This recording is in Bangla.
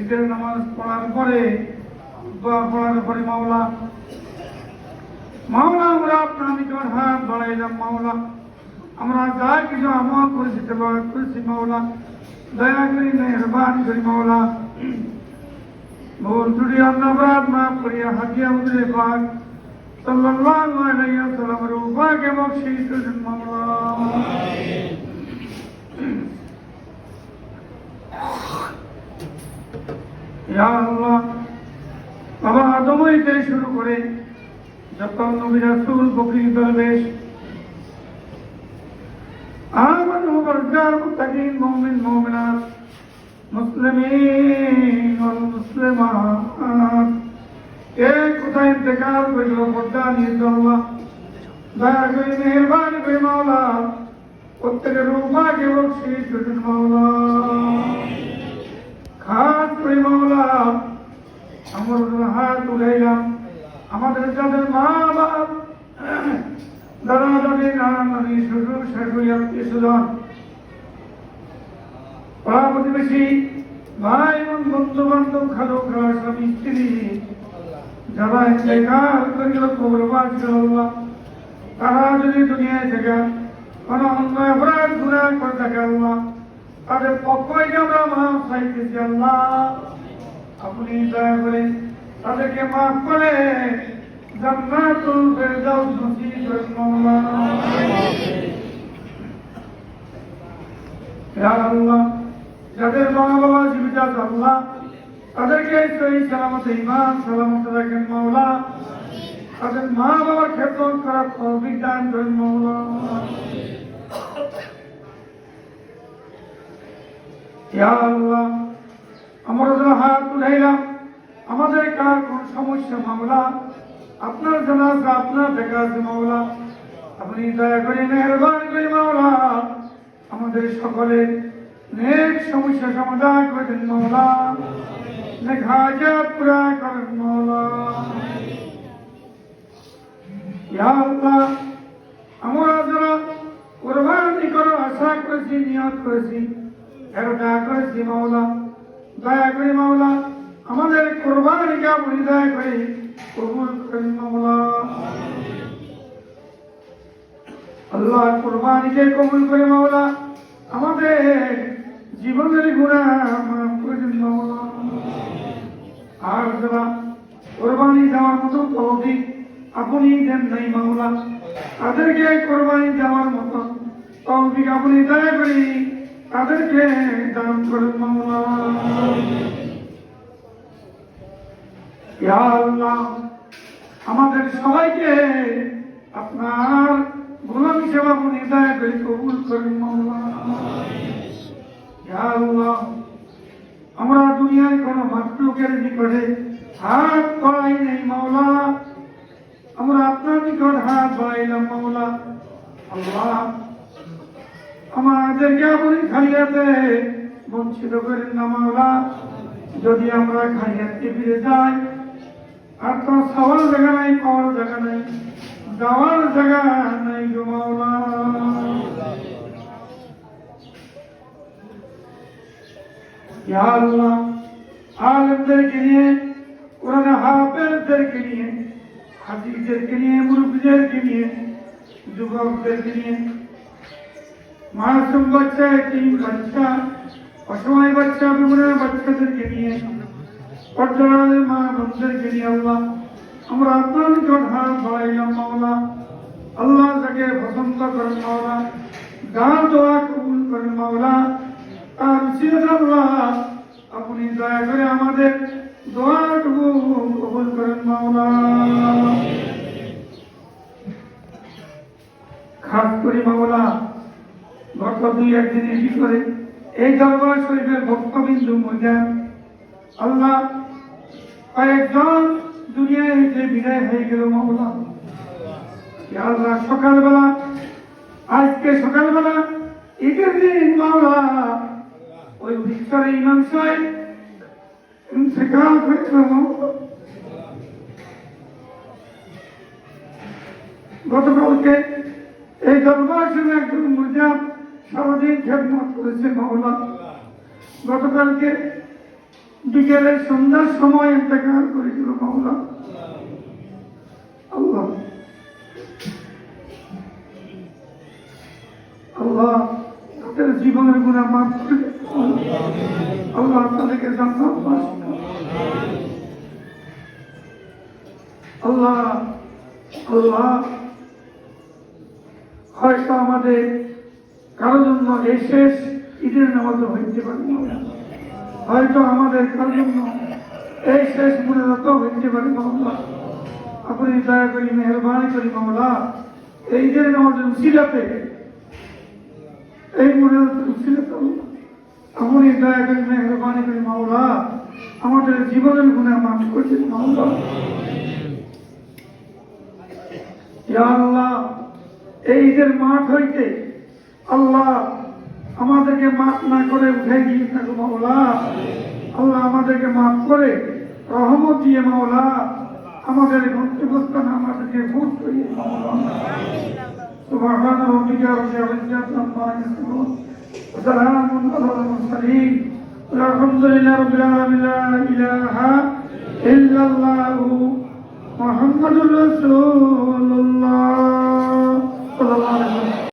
ঈদের নামাজ পড়ার পরে, দোয়া পড়ার পরে মাওলা মাওলা, আমরা আপনার নিকট হাত বাড়াইলাম মাওলা। আমরা যা কিছু আমল করেছি তেলাওয়াত করেছি মাওলা। দয়া করি, মেহরবানি করি মাওলা। ভুল ত্রুটি অন্নবাদ মাফ করিয়া হাজিয়া উদরে পাক সাল্লাল্লাহু আলাইহি ওয়াসাল্লামের উপাকে করেন মাওলা। বাবা আদম হইতে শুরু করে যত নবী রাসুল বকরি দরবেশ আমার বরকার মুতাকিন মুমিন, মুমিনাত, মুসলিমিন কোথায় করে প্রত্যেকের রূপাকে বকশিস করুন মাওলা। করে মাওলা আমরা হাত উঠাইলাম আমাদের যাদের মা বাপ দাদা দাদি নানা নানি শ্বশুর, শাশুড়ি আত্মীয় স্বজন পাড়া প্রতিবেশী, ভাই এবং বন্ধু বান্ধব খালো খাওয়া স্বামী স্ত্রী যারা ইন্তেকাল করিল কবরবাস তারা যদি দুনিয়ায় থেকে কোনো অন্য অপরাধ গুণা করে তাদের পক্ষে আমরা মাফ চাইতেছি আল্লাহ, আপনি দয়া করে তাদেরকে মাফ করে জান্নাতুল ফেরদাউস নসিব করেন আল্লাহ। যাদের মা বাবা জীবিত আল্লাহ, তাদেরকে সহি সালামত ইমান সালামত রাখেন মাওলা। তাদের মা বাবার খেদমত করার তৌফিক দান করেন মাওলা। ইয়া আল্লাহ, আমরা যারা হাত উঠাইলাম, আমাদের কার কোন সমস্যা মামলা? আপনার জানা আপনার আছে মাওলা আপনি দয়া করে মেহরবানি করে মাওলা আমাদের সকলের নেক সমস্যা সমাধান করে দেন নেক হাজাত পুরা করেন মাওলা ইয়া আল্লাহ, আমরা যারা কোরবানি করার আশা করেছি, নিয়ত করেছি এরটা করেছি মাওলা, দয়া করে মাওলা, আমাদের কোরবানিকে আপনি দয়া করে কবুল করেন মাওলা। আল্লাহ কোরবানিকে কবুল করে মাওলা, আমাদের জীবনের গুণা মাফ করে দিন মাওলা। আর যারা কোরবানি দেওয়ার মতো তৌফিক আপনি দেন নাই মাওলা, তাদেরকে কোরবানি দেওয়ার মতো তৌফিক আপনি দয়া করি তাদেরকে দান আল্লাহ, আমাদের সবাইকে আপনার গোলাম হিসেবে আপনি দয়া করে কবুল করেন মাওলা আমরা দুনিয়ায় কোনো মাতৃকের নিকটে হাত বাড়াই নেই মাওলা। আমরা আপনার নিকট হাত বাড়াইলাম মাওলা। আল্লাহ আমাদেরকে আপনি খালিয়াতে বঞ্চিত করেন না যদি আমরা খালিয়াতে ফিরে যাই, আর তো সবার জায়গা নাই, পাওয়ার জায়গা নাই, যাওয়ার জায়গা নাই গো মাওলা। ইয়া আল্লাহ, আলেমদেরকে নিয়ে, কোরআন হাফেজদেরকে নিয়ে, হাদিসদেরকে নিয়ে, মুরব্বীদেরকে নিয়ে, যুবকদেরকে নিয়ে মাসুম বাচ্চা তিন বাচ্চা অসময় বাচ্চা বিভিন্ন বাচ্চাদেরকে নিয়ে পর্যায়ের মা বোনদেরকে নিয়ে আল্লাহ আমরা আপনার নিকট হাত বাড়াইলাম মাওলা। আল্লাহ তাকে পছন্দ করেন মাওলা গান দোয়া কবুল করেন মাওলা। তার আল্লাহ আপনি দয়া করে আমাদের দোয়াটুকু কবুল করেন মাওলা। খাস করি মাওলা। গত দুই একদিনের ভিতরে এই দরবার শরীফের ভক্তবিন্দু মজা আল্লাহ কয়েকজন দুনিয়ায় হইতে বিদায় হয়ে গেল মাওলা আল্লাহ, সকালবেলা, আজকে সকালবেলা, ঈদের দিন মাওলা ওই ভিতরে ইমাম সাহেব ইন্তেকাল করেছিল গতকালকে এই দরবার একজন মুজাব সারাদিন খেদমত করেছে মাওলা গতকালকে বিকেলে সন্ধ্যার সময় ইন্তেকাল করেছিল মাওলা আল্লাহ। আল্লাহ তাদের জীবনের গুণা মাফ করে। আল্লাহ তাদেরকে আল্লাহ আল্লাহ। হয়তো আমাদের কারও জন্য এই শেষ ঈদের নামাজও হইতে পারে। হয়তো আমাদের কারও জন্য এই শেষ মূলত হইতে পারে মামলা আপনি দয়া করি, মেহরবানি করি মামলা এই ঈদের নামাজের উচিলাতে এই মনে উচিলাতে আপনি দয়া করি, মেহরবানি করি মামলা আমাদের জীবনের গুণে মাফ করে মামলা ইয়া আল্লাহ, এই ঈদের মাঠ হইতে আল্লাহ আমাদেরকে মাফ না করে উঠে গিয়ে থাকো মাওলা আল্লাহ আমাদেরকে মাফ করে রহমত দিয়ে মাওলা আমাদের গন্তব্যস্থান আমাদেরকে ভোট করিয়ে মাওলা سبحان ربك رب العزة عما يصفون وسلام على المرسلين والحمد لله رب العالمين لا إله إلا الله محمد رسول الله صلى الله عليه وسلم